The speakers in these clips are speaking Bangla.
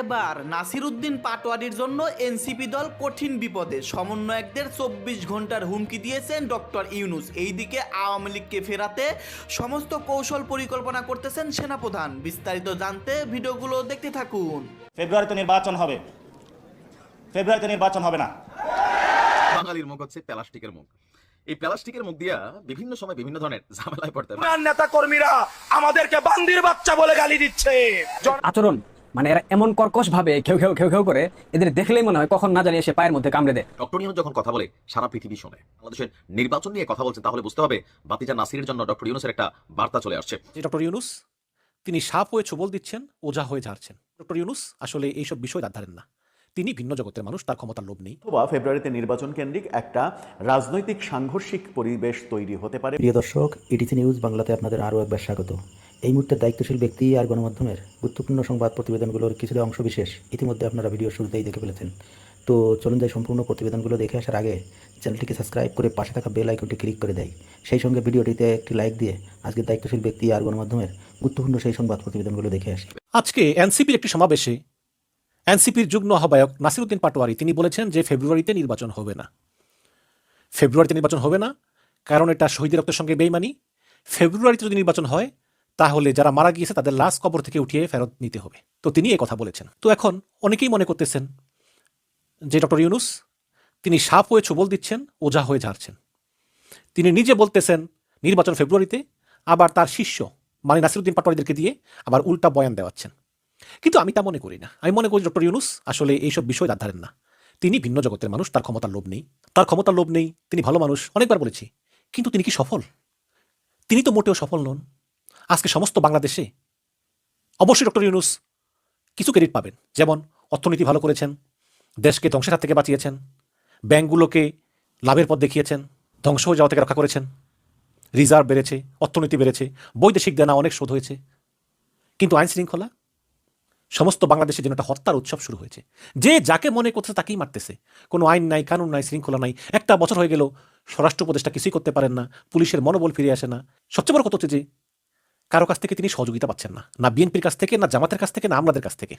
এবার নাসিরুদ্দিন পাটোয়ারির জন্য এনসিপি দল কঠিন বিপদে। সমন্বয়কদের চব্বিশ ঘণ্টার হুমকি দিয়েছেন ডক্টর ইউনুস। এইদিকে আওয়ামী লীগকে ফেরাতে সমস্ত কৌশল পরিকল্পনা করতেছেন সেনাপ্রধান। বিস্তারিত জানতে ভিডিওগুলো দেখতে থাকুন। ফেব্রুয়ারিতে নির্বাচন হবে। ফেব্রুয়ারিতে নির্বাচন হবে না। বাঙালির মুখ হচ্ছে প্লাস্টিকের মুখ। এই প্লাস্টিকের মুখ দিয়া বিভিন্ন সময় বিভিন্ন ধরনের ঝামেলায় পড়তে হয়। নেতা কর্মীরা আমাদেরকে বান্দির বাচ্চা বলে গালি দিচ্ছে। আচরণ মানে এরা এমন কর্কশ ভাবে খেউ খেউ খেউ খেউ করে এদের দেখলেই মনে হয় কখন না জানি এসে পায়ের মধ্যে কামড়ে দেয়। ডক্টর ইউনুস যখন কথা বলে সারা পৃথিবী শোনে। বাংলাদেশের নির্বাচন নিয়ে কথা বলছেন তাহলে বুঝতে হবে বাতিজা নাসিরের জন্য ডক্টর ইউনুসের একটা বার্তা চলে আসছে। যে ডক্টর ইউনুস তিনি সাপ হয়ে ছবল দিচ্ছেন ওঝা হয়ে ঝাড়ছেন। ডক্টর ইউনুস আসলে এইসব বিষয় দাঁড় ধারেন না। তিনি ভিন্ন জগতের মানুষ তার ক্ষমতার লোভ নেই। অথবা ফেব্রুয়ারিতে নির্বাচন কেন্দ্রিক একটা রাজনৈতিক সাংঘর্ষিক পরিবেশ তৈরি হতে পারে। প্রিয় দর্শক ইটিসি নিউজ বাংলাতে আপনাদের আরও একবার স্বাগত। এই মুহূর্তে দায়িত্বশীল ব্যক্তি আর গণমাধ্যমের গুরুত্বপূর্ণ সংবাদ প্রতিবেদনগুলোর কিছুটা অংশ বিশেষ ইতিমধ্যে আপনারা ভিডিও শুরুতেই দেখে ফেলেছেন। তো চলুন যাই সম্পূর্ণ প্রতিবেদনগুলো দেখে আসার আগে চ্যানেলটিকে সাবস্ক্রাইব করে পাশে থাকা বেল আইকনটি ক্লিক করে দেয়। সেই সঙ্গে ভিডিওটিতে একটি লাইক দিয়ে আজকের দায়িত্বশীল ব্যক্তি আর গণমাধ্যমের গুরুত্বপূর্ণ সেই সংবাদ প্রতিবেদনগুলো দেখে আসি। আজকে এনসিপির একটি সমাবেশে এনসিপির যুগ্ম আহ্বায়ক নাসিরুদ্দিন পাটোয়ারি তিনি বলেছেন যে ফেব্রুয়ারিতে নির্বাচন হবে না। ফেব্রুয়ারিতে নির্বাচন হবে না, কারণ এটা শহীদের রক্তের সঙ্গে বেইমানি। ফেব্রুয়ারিতে যদি নির্বাচন হয় তাহলে যারা মারা গিয়েছে তাদের লাশ কবর থেকে উঠিয়ে ফেরত নিতে হবে। তো তিনি কথা বলেছেন। তো এখন অনেকেই মনে করতেছেন যে ডক্টর ইউনুস, তিনি সাপ হয়ে ছবল দিচ্ছেন, ওঝা হয়ে ঝাড়ছেন। তিনি নিজে বলতেছেন, নির্বাচন ফেব্রুয়ারিতে আবার তার শিষ্য মানে নাসিরুদ্দিন পাটোয়ারিদেরকে দিয়ে আবার উল্টা বয়ান দেওয়াচ্ছেন। কিন্তু আমি তা মনে করি না। আমি মনে করি ডক্টর ইউনুস আসলে এইসব বিষয় দাঁড় ধারেন না। তিনি ভিন্ন জগতের মানুষ, তার ক্ষমতার লোভ নেই। তার ক্ষমতার লোভ নেই, তিনি ভালো মানুষ, অনেকবার বলেছি। কিন্তু তিনি কি সফল? তিনি তো মোটেও সফল নন। আজকে সমস্ত বাংলাদেশে অবশ্যই ডক্টর ইউনুস কিছু ক্রেডিট পাবেন। যেমন অর্থনীতি ভালো করেছেন, দেশকে ধ্বংসের হাত থেকে বাঁচিয়েছেন, ব্যাংকগুলোকে লাভের পথ দেখিয়েছেন, ধ্বংস হয়ে যাওয়া থেকে রক্ষা করেছেন রিজার্ভ বেড়েছে, অর্থনীতি বেড়েছে, বৈদেশিক দেনা অনেক শোধ হয়েছে। কিন্তু আইন শৃঙ্খলা, সমস্ত বাংলাদেশের জন্য একটা হত্যার উৎসব শুরু হয়েছে। যে যাকে মনে করছে তাকেই মারতেছে। কোনো আইন নাই, কানুন নাই, শৃঙ্খলা নাই। একটা বছর হয়ে গেল, স্বরাষ্ট্র উপদেষ্টা কিছুই করতে পারেন না, পুলিশের মনোবল ফিরে আসে না। সবচেয়ে বড় কথা হচ্ছে যে কারও কাছ থেকে তিনি সহযোগিতা পাচ্ছেন না না বিএনপির কাছ থেকে, না জামাতের কাছ থেকে, না আমলাদের কাছ থেকে।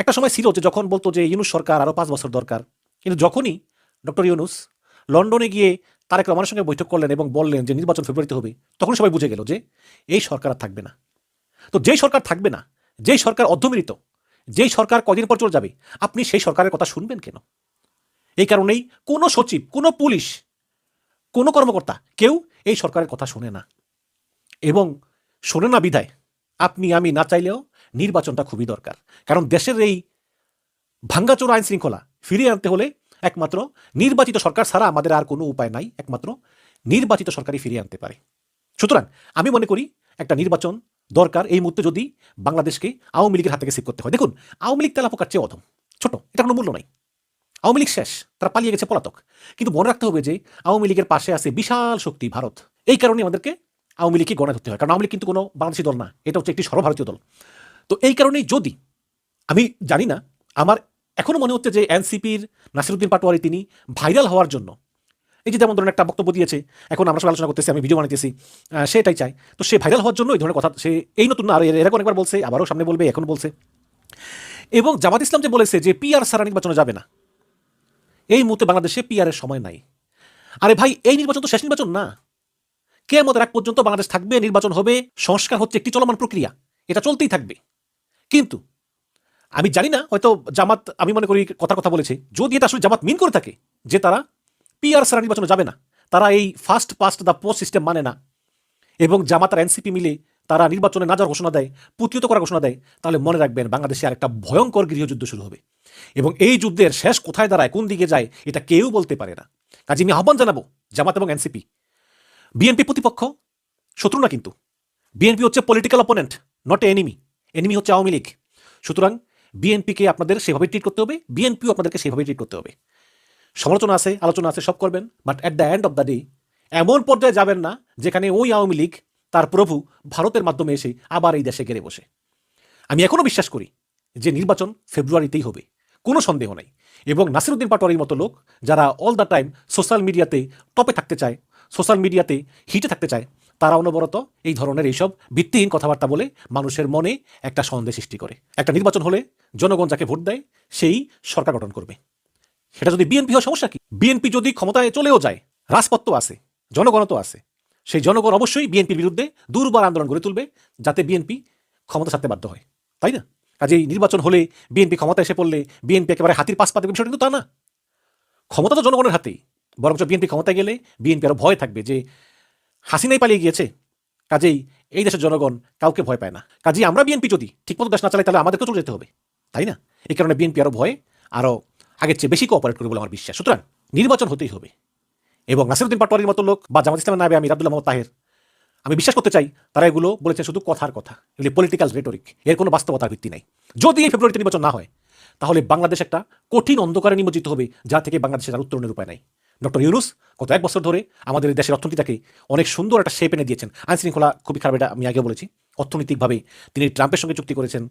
একটা সময় ছিল যে যখন বলতো যে ইউনুস সরকার আরও পাঁচ বছর দরকার, কিন্তু যখনই ডক্টর ইউনুস লন্ডনে গিয়ে তারেক রহমানের সঙ্গে বৈঠক করলেন এবং বললেন যে নির্বাচন ফেব্রুয়ারিতে হবে, তখন সবাই বুঝে গেল যে এই সরকার আর থাকবে না। তো যেই সরকার থাকবে না, যেই সরকার অর্ধমিলিত যেই সরকার কদিন পর চলে যাবে, আপনি সেই সরকারের কথা শুনবেন কেন? এই কারণেই কোনো সচিব, কোনো পুলিশ, কোনো কর্মকর্তা কেউ এই সরকারের কথা শোনে না। এবং শোনে না বিধায়, আপনি, আমি না চাইলেও নির্বাচনটা খুবই দরকার। কারণ দেশের এই ভাঙ্গাচোর আইন শৃঙ্খলা ফিরিয়ে আনতে হলে একমাত্র নির্বাচিত সরকার ছাড়া আমাদের আর কোনো উপায় নাই, একমাত্র নির্বাচিত সরকারই ফিরিয়ে আনতে পারে। সুতরাং আমি মনে করি একটা নির্বাচন দরকার। এই মুহূর্তে যদি বাংলাদেশকে আওয়ামী লীগের হাত থেকে সেভ করতে হয়। দেখুন, আওয়ামী লীগ তেলা পোকার চেয়ে অধম, ছোট এটা কোনো মূল্য নাই। আওয়ামী লীগ শেষ, তারা পালিয়ে গেছে পলাতক। কিন্তু মনে রাখতে হবে যে আওয়ামী লীগের পাশে আছে বিশাল শক্তি ভারত। এই কারণে আমাদেরকে আওয়ামী লীগকে গণে ধরতে হয়। কারণ আওয়ামী লীগ কিন্তু কোনো বাংলাদেশি দল না। এটা হচ্ছে একটি সর্বভারতীয় দল। তো এই কারণেই যদি, আমি জানি না, আমার এখনও মনে হচ্ছে যে এনসিপির নাসিরুদ্দিন পাটোয়ারি তিনি ভাইরাল হওয়ার জন্য, এই যে যেমন ধরুন একটা বক্তব্য দিয়েছে, এখন আমরা সবাই আলোচনা করতেছি, আমি ভিডিও বানাইতেছি সেটাই চাই তো সে ভাইরাল হওয়ার জন্য এই ধরনের কথা, সে এই নতুন না, আর এর এরকম একবার বলছে, আবারও সামনে বলবে, এখন বলছে। এবং জামাত ইসলাম যে বলেছে যে পিআর সারা নির্বাচনে যাবে না, এই মুহূর্তে বাংলাদেশে পিআরের সময় নাই। আরে ভাই, এই নির্বাচন তো শেষ নির্বাচন না। কে আমাদের এক পর্যন্ত বাংলাদেশ থাকবে, নির্বাচন হবে, সংস্কার হচ্ছে একটি চলমান প্রক্রিয়া। এটা চলতেই থাকবে। কিন্তু আমি জানি না, হয়তো জামাত, আমি মনে করি কথার কথা বলেছে, যদি এটা আসলে জামাত মিন করে থাকে যে তারা পিআর সারা নির্বাচনে যাবে না, তারা এই first past the post system মানে না, এবং জামাত আর এনসিপি মিলে তারা নির্বাচনে না যাওয়ার ঘোষণা দেয়, প্রতিহত করার ঘোষণা দেয়, তাহলে মনে রাখবেন বাংলাদেশে আর একটা ভয়ঙ্কর গৃহযুদ্ধ শুরু হবে। এবং এই যুদ্ধের শেষ কোথায় দাঁড়ায়, কোন দিকে যায়, এটা কেউ বলতে পারে না। কাজে আমি আহ্বান জানাব জামাত এবং এনসিপি বিএনপি প্রতিপক্ষ? শত্রু না কিন্তু। বিএনপি হচ্ছে political opponent not enemy enemy হচ্ছে আওয়ামী লীগ। সুতরাং বিএনপিকে আপনাদের সেভাবে ট্রিট করতে হবে বিএনপিও আপনাদেরকে সেভাবে ট্রিট করতে হবে। সমালোচনা আছে, আলোচনা আছে, সব করবেন but at the end of the day এমন পর্যায়ে যাবেন না যেখানে ওই আওয়ামী লীগ তার প্রভু ভারতের মাধ্যমে এসে আবার এই দেশে গেড়ে বসে। আমি এখনও বিশ্বাস করি যে নির্বাচন ফেব্রুয়ারিতেই হবে, কোনো সন্দেহ নাই। এবং নাসিরুদ্দিন পাটোয়ারির মতো লোক যারা অল দ্য টাইম সোশ্যাল মিডিয়াতে টপে থাকতে চায় সোশ্যাল মিডিয়াতে হিটে থাকতে চায়, তারা অনবরত এই ধরনের এইসব ভিত্তিহীন কথাবার্তা বলে মানুষের মনে একটা সন্দেহ সৃষ্টি করে। একটা নির্বাচন হলে জনগণ যাকে ভোট দেয়, সেই সরকার গঠন করবে। সেটা যদি বিএনপি হয় সমস্যা কি? বিএনপি যদি ক্ষমতায় চলেও যায়, রাজপথ আছে, জনগণ তো আছে, সেই জনগণ অবশ্যই বিএনপির বিরুদ্ধে দুর্বার আন্দোলন গড়ে তুলবে, যাতে বিএনপি ক্ষমতা ছাড়তে বাধ্য হয়। তাই না? কাজেই নির্বাচন হলে বিএনপি ক্ষমতা এসে পড়লে বিএনপি একেবারে হাতির পাশ পাতে বিষয়টা কিন্তু তা না। ক্ষমতা তো জনগণের হাতেই। বরঞ্চ বিএনপি ক্ষমতায় গেলে বিএনপি আরও ভয় থাকবে যে হাসিনাই পালিয়ে গিয়েছে। কাজেই এই দেশের জনগণ কাউকে ভয় পায় না। কাজেই আমরা বিএনপি যদি ঠিকমতো দেশ না চালাই, তাহলে আমাদেরকেও চলে যেতে হবে, তাই না? এই কারণে বিএনপি আরও ভয়ে আরও আগের চেয়ে বেশি কোঅপারেট করবে বলে আমার বিশ্বাস। সুতরাং নির্বাচন হতেই হবে। এবং নাসিরুদ্দিন পাটোয়ারির মতো লোক বা জামাত ইসলামের নামে আমি আব্দুল্লাহ মোহাম্মদ তাহের, আমি বিশ্বাস করতে চাই, তারা এগুলো বলেছে শুধু কথার কথা। এগুলি পলিটিক্যাল রেটরিক এর কোনো বাস্তবতার ভিত্তি নাই। যদি এই ফেব্রুয়ারিতে নির্বাচন না হয়, তাহলে বাংলাদেশ একটা কঠিন অন্ধকারে নিমজ্জিত হবে, যা থেকে বাংলাদেশের আর উত্তরণের উপায় নাই। ডক্টর ইউনুস, গত এক বছর ধরে আমাদের দেশের অর্থনীতিটাকে অনেক সুন্দর একটা শেপ এনে দিয়েছেন। আইন শৃঙ্খলা খুবই খারাপ, এটা আমি আগে বলেছি। অর্থনৈতিকভাবে তিনি ট্রাম্পের সঙ্গে চুক্তি করেছেন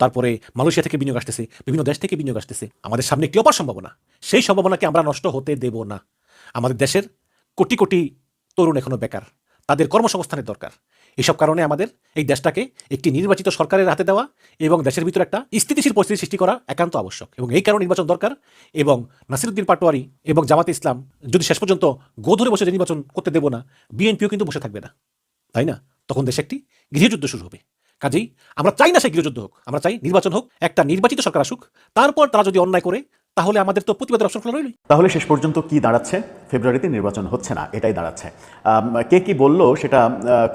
তারপরে মালয়েশিয়া থেকে বিনিয়োগ আসতেছে, বিভিন্ন দেশ থেকে বিনিয়োগ আসতেছে। আমাদের সামনে একটি অপার সম্ভাবনা, সেই সম্ভাবনাকে আমরা নষ্ট হতে দেব না। আমাদের দেশের কোটি কোটি তরুণ এখনও বেকার, তাদের কর্মসংস্থানের দরকার। এসব কারণে আমাদের এই দেশটাকে একটি নির্বাচিত সরকারের হাতে দেওয়া এবং দেশের ভিতরে একটা স্থিতিশীল পরিস্থিতি সৃষ্টি করা একান্ত আবশ্যক। এবং এই কারণে নির্বাচন দরকার এবং নাসিরুদ্দিন পাটোয়ারি এবং জামাতে ইসলাম যদি শেষ পর্যন্ত গো ধরে বসে নির্বাচন করতে দেব না, বিএনপিও কিন্তু বসে থাকবে না। তাই না? তখন দেশে একটি গৃহযুদ্ধ শুরু হবে। কাজেই আমরা চাই না সেই গৃহযুদ্ধ হোক, আমরা চাই নির্বাচন হোক, একটা নির্বাচিত সরকার আসুক, তারপর তারা যদি অন্যায় করে, তাহলে আমাদের তো প্রতিবাদের অপশন খোলা রইল তাহলে শেষ পর্যন্ত কি দাঁড়াচ্ছে? ফেব্রুয়ারিতে নির্বাচন হচ্ছে না, এটাই দাঁড়াচ্ছে। কে কি বলল সেটা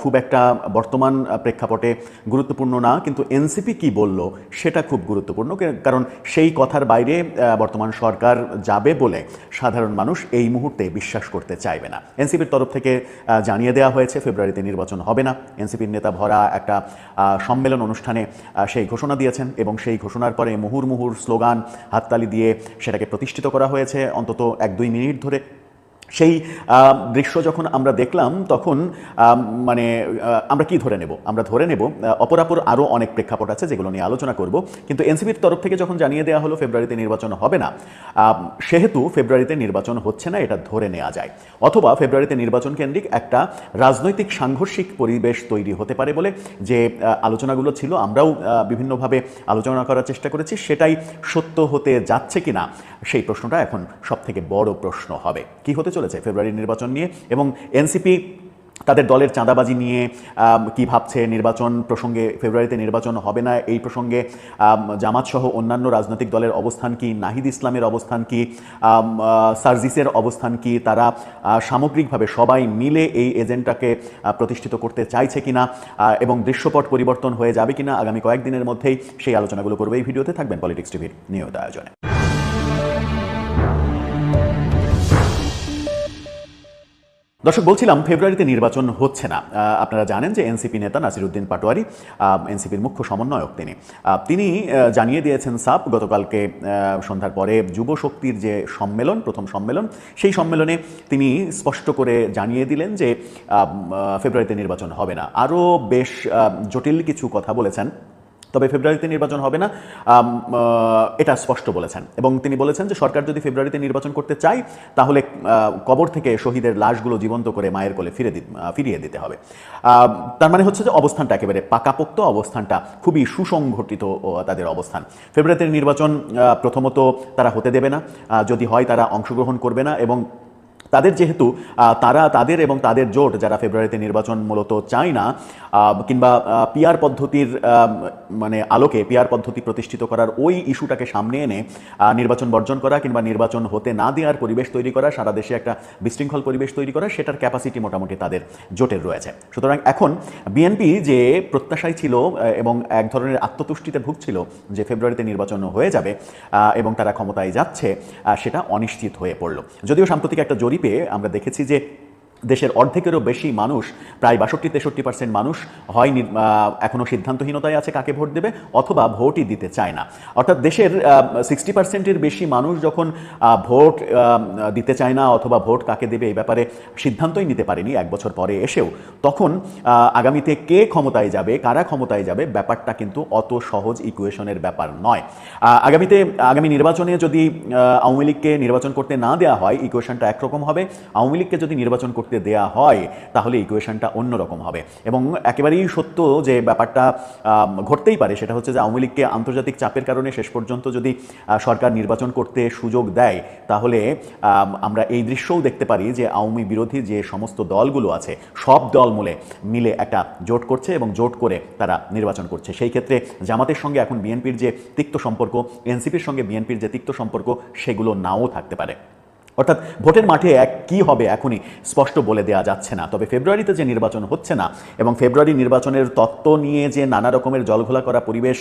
খুব একটা বর্তমান প্রেক্ষাপটে গুরুত্বপূর্ণ না, কিন্তু এনসিপি কি বলল সেটা খুব গুরুত্বপূর্ণ কারণ সেই কথার বাইরে বর্তমান সরকার যাবে বলে সাধারণ মানুষ এই মুহূর্তে বিশ্বাস করতে চাইবে না। এনসিপির তরফ থেকে জানিয়ে দেওয়া হয়েছে ফেব্রুয়ারিতে নির্বাচন হবে না। এনসিপির নেতা ভরা একটা সম্মেলন অনুষ্ঠানে সেই ঘোষণা দিয়েছেন এবং সেই ঘোষণার পরে মুহুর মুহুর স্লোগান হাততালি দিয়ে সেটাকে প্রতিষ্ঠিত করা হয়েছে অন্তত এক দুই মিনিট ধরে। সেই দৃশ্য যখন আমরা দেখলাম, তখন মানে আমরা কি ধরে নেব? আমরা ধরে নেব অপরাপর আরও অনেক প্রেক্ষাপট আছে যেগুলো নিয়ে আলোচনা করব। কিন্তু এনসিপির তরফ থেকে যখন জানিয়ে দেওয়া হলো ফেব্রুয়ারিতে নির্বাচন হবে না সেহেতু ফেব্রুয়ারিতে নির্বাচন হচ্ছে না, এটা ধরে নেওয়া যায়। অথবা ফেব্রুয়ারিতে নির্বাচন কেন্দ্রিক একটা রাজনৈতিক সাংঘর্ষিক পরিবেশ তৈরি হতে পারে বলে যে আলোচনাগুলো ছিল, আমরাও বিভিন্নভাবে আলোচনা করার চেষ্টা করেছি, সেটাই সত্য হতে যাচ্ছে কিনা, সেই প্রশ্নটা এখন সব থেকে বড় প্রশ্ন হবে। কি হতে চলেছে? ফেব্রুয়ারির নির্বাচন নিয়ে এবং এনসিপি তাদের দলের চাঁদাবাজি নিয়ে কি ভাবছে নির্বাচন প্রসঙ্গে ফেব্রুয়ারিতে নির্বাচন হবে না এই প্রসঙ্গে আম, জামাত সহ অন্যান্য রাজনৈতিক দলের অবস্থান কি নাহিদ ইসলামের অবস্থান কি সার্জিসের অবস্থান কি তারা সামগ্রিকভাবে সবাই মিলে এই এজেন্টটাকে প্রতিষ্ঠিত করতে চাইছে কিনা এবং দৃশ্যপট পরিবর্তন হয়ে যাবে কিনা আগামী কয়েকদিনের মধ্যেই সেই আলোচনাগুলো করবে এই ভিডিওতে থাকবেন পলিটিক্স টিভির নিয়মিত আয়োজনে। দর্শক, বলছিলাম ফেব্রুয়ারিতে নির্বাচন হচ্ছে না। আপনারা জানেন যে এনসিপি নেতা নাসিরুদ্দিন পাটোয়ারি এনসিপির মুখ্য সমন্বয়ক তিনি। তিনি জানিয়ে দিয়েছেন সাপ গতকালকে সন্ধ্যার পরে যুব শক্তির যে সম্মেলন, প্রথম সম্মেলন, সেই সম্মেলনে তিনি স্পষ্ট করে জানিয়ে দিলেন যে ফেব্রুয়ারিতে নির্বাচন হবে না। আরও বেশ জটিল কিছু কথা বলেছেন। তবে ফেব্রুয়ারিতে নির্বাচন হবে না। এটা স্পষ্ট বলেছেন। এবং তিনি বলেছেন যে সরকার যদি ফেব্রুয়ারিতে নির্বাচন করতে চায়, তাহলে কবর থেকে শহীদের লাশগুলো জীবন্ত করে মায়ের কোলে ফিরে ফিরিয়ে দিতে হবে। তার মানে হচ্ছে যে অবস্থানটা একেবারে পাকাপোক্ত অবস্থানটা, খুবই সুসংগঠিত ও, তাদের অবস্থান। ফেব্রুয়ারিতে নির্বাচন প্রথমত তারা হতে দেবে না। যদি হয় তারা অংশগ্রহণ করবে না এবং তাদের যেহেতু তারা তাদের এবং তাদের জোট যারা ফেব্রুয়ারিতে নির্বাচন মূলত চায় না কিংবা পিয়ার পদ্ধতির মানে আলোকে পিয়ার পদ্ধতি প্রতিষ্ঠিত করার ওই ইস্যুটাকে সামনে এনে নির্বাচন বর্জন করা কিংবা নির্বাচন হতে না দেওয়ার পরিবেশ তৈরি করা, সারা দেশে একটা বিশৃঙ্খল পরিবেশ তৈরি করা, সেটার ক্যাপাসিটি মোটামুটি তাদের জোটের রয়েছে। সুতরাং এখন বিএনপি যে প্রত্যাশায় ছিল এবং এক ধরনের আত্মতুষ্টিতে ভুগছিল যে ফেব্রুয়ারিতে নির্বাচন হয়ে যাবে এবং তারা ক্ষমতায় যাচ্ছে সেটা অনিশ্চিত হয়ে পড়ল। যদিও সাম্প্রতিক একটা জরিপে আমরা দেখেছি যে দেশের অর্ধেকেরও বেশি মানুষ, প্রায় বাষট্টি, তেষট্টি পার্সেন্ট মানুষ হয় এখনও সিদ্ধান্তহীনতায় আছে কাকে ভোট দেবে অথবা ভোটই দিতে চায় না। অর্থাৎ দেশের সিক্সটি পার্সেন্টের বেশি মানুষ যখন ভোট দিতে চায় না অথবা ভোট কাকে দেবে এই ব্যাপারে সিদ্ধান্তই নিতে পারেনি এক বছর পরে এসেও। তখন আগামীতে কে ক্ষমতায় যাবে, কারা ক্ষমতায় যাবে ব্যাপারটা কিন্তু অত সহজ ইকুয়েশনের ব্যাপার নয়। আগামীতে, আগামী নির্বাচনে যদি আওয়ামী লীগকে নির্বাচন করতে না দেওয়া হয় ইকুয়েশনটা একরকম হবে। আওয়ামী লীগকে যদি নির্বাচন করতে করতে দেয়া হয়, তাহলে ইকুয়েশনটা অন্যরকম হবে। এবং একেবারেই সত্য যে ব্যাপারটা ঘটতেই পারে, সেটা হচ্ছে যে আওয়ামী লীগকে আন্তর্জাতিক চাপের কারণে শেষ পর্যন্ত যদি সরকার নির্বাচন করতে সুযোগ দেয়, তাহলে আমরা এই দৃশ্যও দেখতে পারি যে আওয়ামী বিরোধী যে সমস্ত দলগুলো আছে, সব দল মিলে মিলে একটা জোট করছে এবং জোট করে তারা নির্বাচন করছে। সেই ক্ষেত্রে জামাতের সঙ্গে এখন বিএনপির যে তিক্ত সম্পর্ক, এনসিপির সঙ্গে বিএনপির যে তিক্ত সম্পর্ক, সেগুলো নাও থাকতে পারে। অর্থাৎ ভোটের মাঠে এক কি হবে এখনই স্পষ্ট বলে দেওয়া যাচ্ছে না। তবে ফেব্রুয়ারিতে যে নির্বাচন হচ্ছে না এবং ফেব্রুয়ারি নির্বাচনের তত্ত্ব নিয়ে যে নানা রকমের জলঘোলা করা পরিবেশ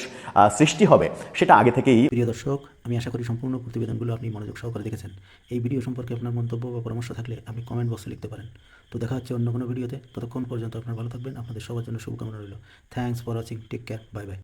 সৃষ্টি হবে, সেটা আগে থেকেই প্রিয় দর্শক, আমি আশা করি সম্পূর্ণ প্রতিবেদনগুলো আপনি মনোযোগ সহকারে দেখেছেন। এই ভিডিও সম্পর্কে আপনার মন্তব্য বা পরামর্শ থাকলে আপনি কমেন্ট বক্সে লিখতে পারেন। তো দেখা হচ্ছে অন্য কোনো ভিডিওতে। ততক্ষণ পর্যন্ত আপনার ভালো থাকবেন। আপনাদের সবার জন্য শুভকামনা রইল। Thanks for watching take care bye bye